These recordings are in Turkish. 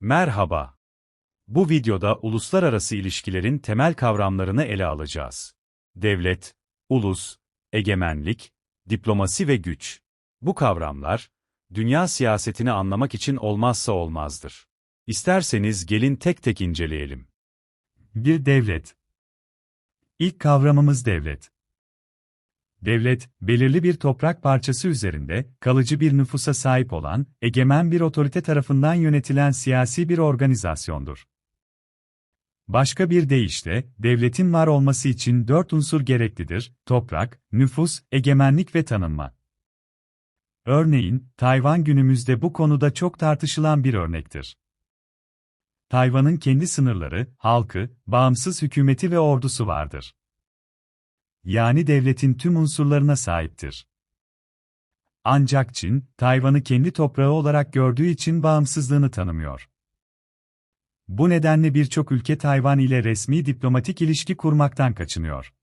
Merhaba. Bu videoda uluslararası ilişkilerin temel kavramlarını ele alacağız. Devlet, ulus, egemenlik, diplomasi ve güç. Bu kavramlar, dünya siyasetini anlamak için olmazsa olmazdır. İsterseniz gelin tek tek inceleyelim. Bir devlet. İlk kavramımız devlet. Devlet, belirli bir toprak parçası üzerinde kalıcı bir nüfusa sahip olan, egemen bir otorite tarafından yönetilen siyasi bir organizasyondur. Başka bir deyişle, devletin var olması için dört unsur gereklidir: toprak, nüfus, egemenlik ve tanınma. Örneğin, Tayvan günümüzde bu konuda çok tartışılan bir örnektir. Tayvan'ın kendi sınırları, halkı, bağımsız hükümeti ve ordusu vardır. Yani devletin tüm unsurlarına sahiptir. Ancak Çin, Tayvan'ı kendi toprağı olarak gördüğü için bağımsızlığını tanımıyor. Bu nedenle birçok ülke Tayvan ile resmi diplomatik ilişki kurmaktan kaçınıyor.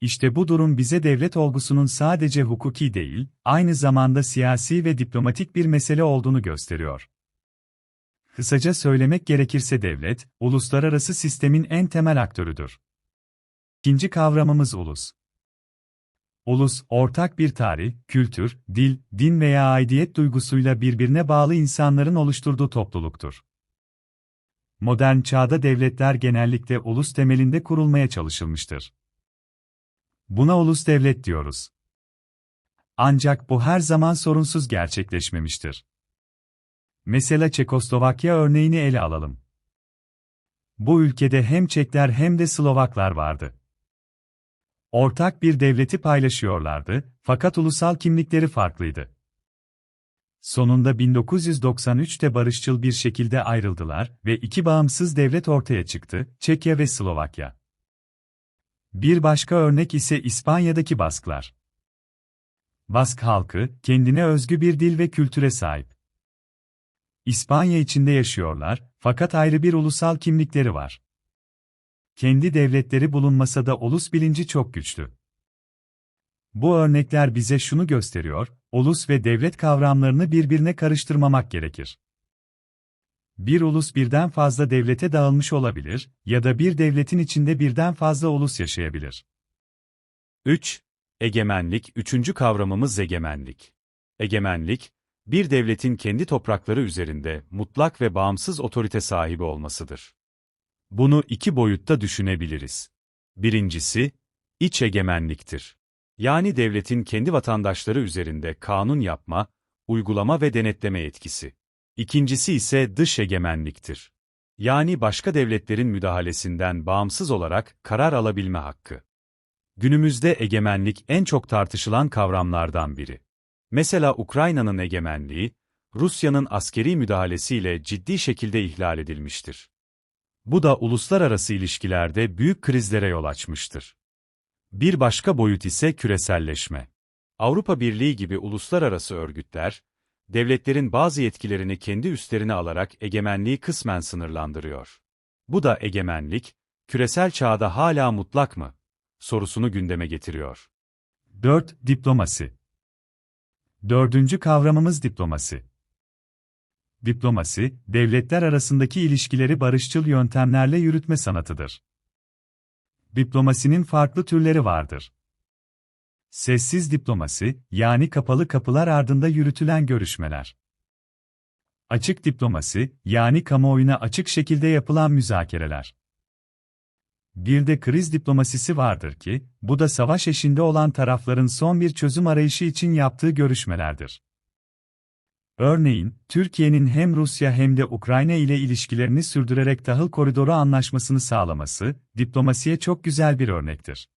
İşte bu durum bize devlet olgusunun sadece hukuki değil, aynı zamanda siyasi ve diplomatik bir mesele olduğunu gösteriyor. Kısaca söylemek gerekirse devlet, uluslararası sistemin en temel aktörüdür. İkinci kavramımız ulus. Ulus, ortak bir tarih, kültür, dil, din veya aidiyet duygusuyla birbirine bağlı insanların oluşturduğu topluluktur. Modern çağda devletler genellikle ulus temelinde kurulmaya çalışılmıştır. Buna ulus devlet diyoruz. Ancak bu her zaman sorunsuz gerçekleşmemiştir. Mesela Çekoslovakya örneğini ele alalım. Bu ülkede hem Çekler hem de Slovaklar vardı. Ortak bir devleti paylaşıyorlardı, fakat ulusal kimlikleri farklıydı. Sonunda 1993'te barışçıl bir şekilde ayrıldılar ve iki bağımsız devlet ortaya çıktı, Çekya ve Slovakya. Bir başka örnek ise İspanya'daki Basklar. Bask halkı, kendine özgü bir dil ve kültüre sahip. İspanya içinde yaşıyorlar, fakat ayrı bir ulusal kimlikleri var. Kendi devletleri bulunmasa da ulus bilinci çok güçlü. Bu örnekler bize şunu gösteriyor, ulus ve devlet kavramlarını birbirine karıştırmamak gerekir. Bir ulus birden fazla devlete dağılmış olabilir ya da bir devletin içinde birden fazla ulus yaşayabilir. 3. Egemenlik, üçüncü kavramımız egemenlik. Egemenlik, bir devletin kendi toprakları üzerinde mutlak ve bağımsız otorite sahibi olmasıdır. Bunu iki boyutta düşünebiliriz. Birincisi, iç egemenliktir. Yani devletin kendi vatandaşları üzerinde kanun yapma, uygulama ve denetleme etkisi. İkincisi ise dış egemenliktir. Yani başka devletlerin müdahalesinden bağımsız olarak karar alabilme hakkı. Günümüzde egemenlik en çok tartışılan kavramlardan biri. Mesela Ukrayna'nın egemenliği, Rusya'nın askeri müdahalesiyle ciddi şekilde ihlal edilmiştir. Bu da uluslararası ilişkilerde büyük krizlere yol açmıştır. Bir başka boyut ise küreselleşme. Avrupa Birliği gibi uluslararası örgütler, devletlerin bazı yetkilerini kendi üstlerine alarak egemenliği kısmen sınırlandırıyor. Bu da egemenlik, küresel çağda hala mutlak mı? sorusunu gündeme getiriyor. 4. Diplomasi Dördüncü kavramımız diplomasi. Diplomasi, devletler arasındaki ilişkileri barışçıl yöntemlerle yürütme sanatıdır. Diplomasinin farklı türleri vardır. Sessiz diplomasi, yani kapalı kapılar ardında yürütülen görüşmeler. Açık diplomasi, yani kamuoyuna açık şekilde yapılan müzakereler. Bir de kriz diplomasisi vardır ki, bu da savaş eşinde olan tarafların son bir çözüm arayışı için yaptığı görüşmelerdir. Örneğin, Türkiye'nin hem Rusya hem de Ukrayna ile ilişkilerini sürdürerek tahıl koridoru anlaşmasını sağlaması, diplomasiye çok güzel bir örnektir.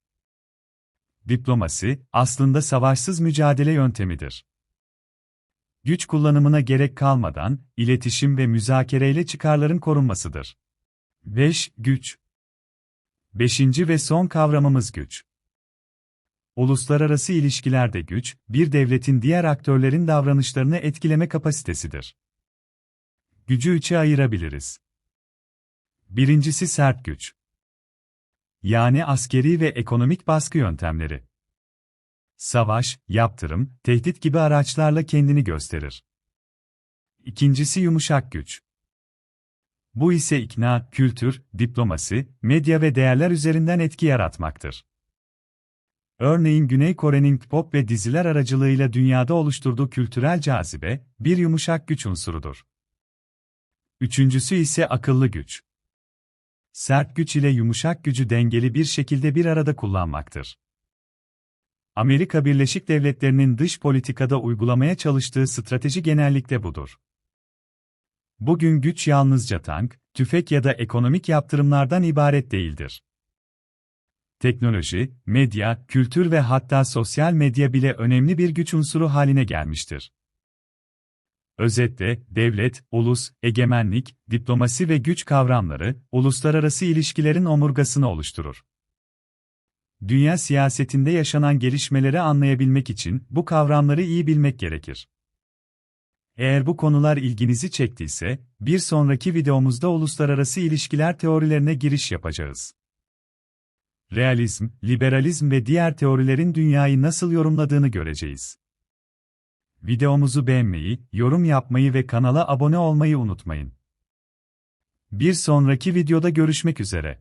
Diplomasi, aslında savaşsız mücadele yöntemidir. Güç kullanımına gerek kalmadan, iletişim ve müzakereyle çıkarların korunmasıdır. 5. Güç Beşinci ve son kavramımız güç. Uluslararası ilişkilerde güç, bir devletin diğer aktörlerin davranışlarını etkileme kapasitesidir. Gücü üçe ayırabiliriz. Birincisi sert güç. Yani askeri ve ekonomik baskı yöntemleri. Savaş, yaptırım, tehdit gibi araçlarla kendini gösterir. İkincisi yumuşak güç. Bu ise ikna, kültür, diplomasi, medya ve değerler üzerinden etki yaratmaktır. Örneğin Güney Kore'nin pop ve diziler aracılığıyla dünyada oluşturduğu kültürel cazibe, bir yumuşak güç unsurudur. Üçüncüsü ise akıllı güç. Sert güç ile yumuşak gücü dengeli bir şekilde bir arada kullanmaktır. Amerika Birleşik Devletleri'nin dış politikada uygulamaya çalıştığı strateji genellikle budur. Bugün güç yalnızca tank, tüfek ya da ekonomik yaptırımlardan ibaret değildir. Teknoloji, medya, kültür ve hatta sosyal medya bile önemli bir güç unsuru haline gelmiştir. Özetle, devlet, ulus, egemenlik, diplomasi ve güç kavramları, uluslararası ilişkilerin omurgasını oluşturur. Dünya siyasetinde yaşanan gelişmeleri anlayabilmek için bu kavramları iyi bilmek gerekir. Eğer bu konular ilginizi çektiyse, bir sonraki videomuzda uluslararası ilişkiler teorilerine giriş yapacağız. Realizm, liberalizm ve diğer teorilerin dünyayı nasıl yorumladığını göreceğiz. Videomuzu beğenmeyi, yorum yapmayı ve kanala abone olmayı unutmayın. Bir sonraki videoda görüşmek üzere.